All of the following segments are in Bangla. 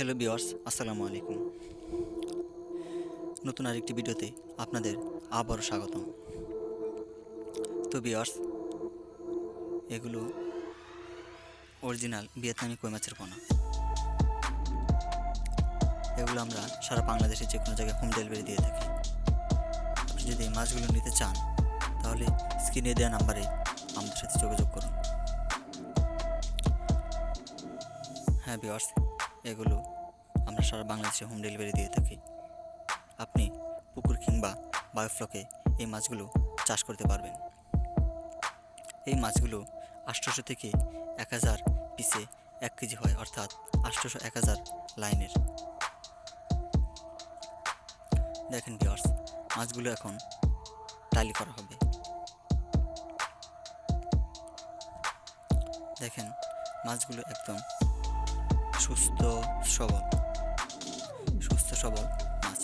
হ্যালো বিয়ার্স আসসালামু আলাইকুম নতুন আরেকটি ভিডিওতে আপনাদের আবারও স্বাগতম। তো বিয়ার্স এগুলো অরিজিনাল ভিয়েতনামি কই মাছের পোনা? এগুলো আমরা সারা বাংলাদেশে যে কোনো জায়গায় হোম ডেলিভারি দিয়ে থাকি। আপনি যদি এই মাছগুলো নিতে চান, তাহলে স্ক্রিনে দেওয়া নাম্বারে আমাদের সাথে যোগাযোগ করুন। হ্যাঁ বিয়ার্স এগুলো আমরা সারা বাংলাদেশে হোম ডেলিভারি দিয়ে থাকি। আপনি পুকুর কিংবা বায়োফ্লকে এই মাছগুলো চাষ করতে পারবেন। এই মাছগুলো আটশোশো থেকে এক হাজার পিসে এক কেজি হয়, অর্থাৎ আটশোশো এক হাজার লাইনের। দেখেন বিয়ার্স মাছগুলো এখন টালি করা হবে। দেখেন, মাছগুলো একদম সুস্থ সবল। সুস্থ সবল মাছ।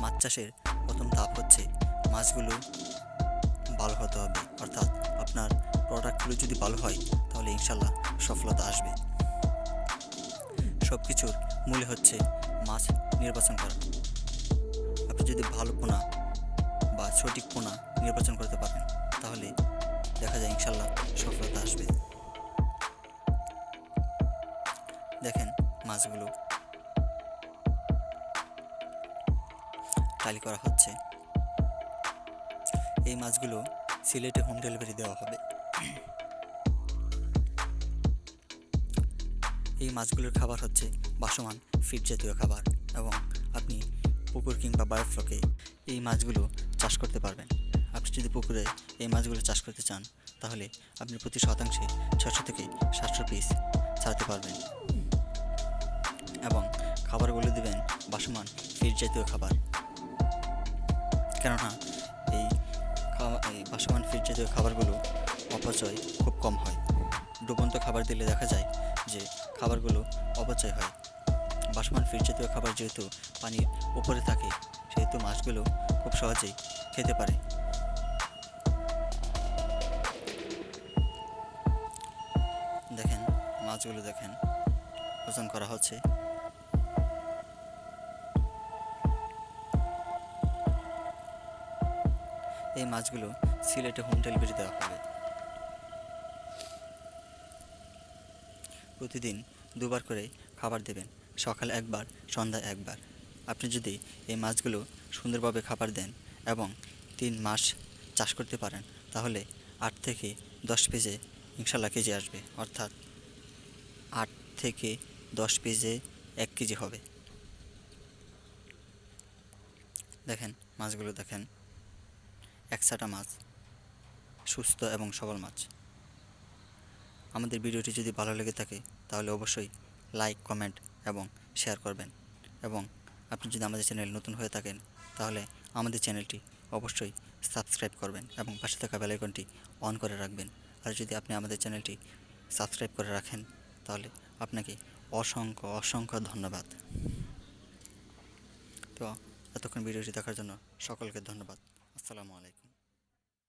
মাছ চাষের প্রথম ধাপ হচ্ছে মাছগুলো ভালো হতে হবে। অর্থাৎ আপনার প্রোডাক্টগুলো যদি ভালো হয়, তাহলে ইনশাল্লাহ সফলতা আসবে। সব কিছুর মূলে হচ্ছে মাছ নির্বাচন করা। আপনি যদি ভালো পোনা বা সঠিক পোনা নির্বাচন করতে পারেন, তাহলে দেখা যায় ইনশাল্লাহ সফলতা আসবে। দেখেন মাছগুলো। টালি করা হচ্ছে। এই মাছগুলো সিলেটে হোম ডেলিভারি দেওয়া হবে। এই মাছগুলোর খাবার হচ্ছে বাসমান ফিট জাতীয় খাবার এবং আপনি পুকুর কিংবা বায়োফ্লকে এই মাছগুলো চাষ করতে পারবেন। আপনি যদি পুকুরে এই মাছগুলো চাষ করতে চান, তাহলে আপনি প্রতি শতাংশে ছশো থেকে সাতশো পিস ছাড়তে পারবেন। এবং খাবারগুলো দিবেন বাসমান ফিট জাতীয় খাবার। কেননা এই খাওয়া এই বাসমান ফিট জাতীয় খাবারগুলো অপচয় খুব কম হয়। ডুবন্ত খাবার দিলে দেখা যায় যে খাবারগুলো অপচয় হয়। বাসমান ফিট জাতীয় খাবার যেহেতু পানির উপরে থাকে, সেহেতু মাছগুলো খুব সহজেই খেতে পারে। দেখেন, মাছগুলো দেখেন, ওজন করা হচ্ছে এই মাছগুলো সিলেটে হোম ডেলিভারি দেওয়া হবে। প্রতিদিন দুবার করে খাবার দেবেন, সকাল একবার সন্ধ্যায় একবার। আপনি যদি এই মাছগুলো সুন্দরভাবে খাবার দেন এবং তিন মাস চাষ করতে পারেন, তাহলে আট থেকে দশ পেজে ইনশাল্লাহ কেজি আসবে। অর্থাৎ আট থেকে দশ পেজে এক কেজি হবে। দেখেন, মাছগুলো দেখেন। একসাটা মাছ, সুস্থ এবং সবল মাছ। আমাদের ভিডিওটি যদি ভালো লেগে থাকে, তাহলে অবশ্যই লাইক, কমেন্ট এবং শেয়ার করবেন। এবং আপনি যদি আমাদের চ্যানেল নতুন হয়ে থাকেন, তাহলে আমাদের চ্যানেলটি অবশ্যই সাবস্ক্রাইব করবেন এবং পাশে থাকা বেলাইকনটি অন করে রাখবেন। আর যদি আপনি আমাদের চ্যানেলটি সাবস্ক্রাইব করে রাখেন, তাহলে আপনাকে অসংখ্য অসংখ্য ধন্যবাদ। তো, এতক্ষণ ভিডিওটি দেখার জন্য সকলকে ধন্যবাদ। আসসালামু আলাইকুম।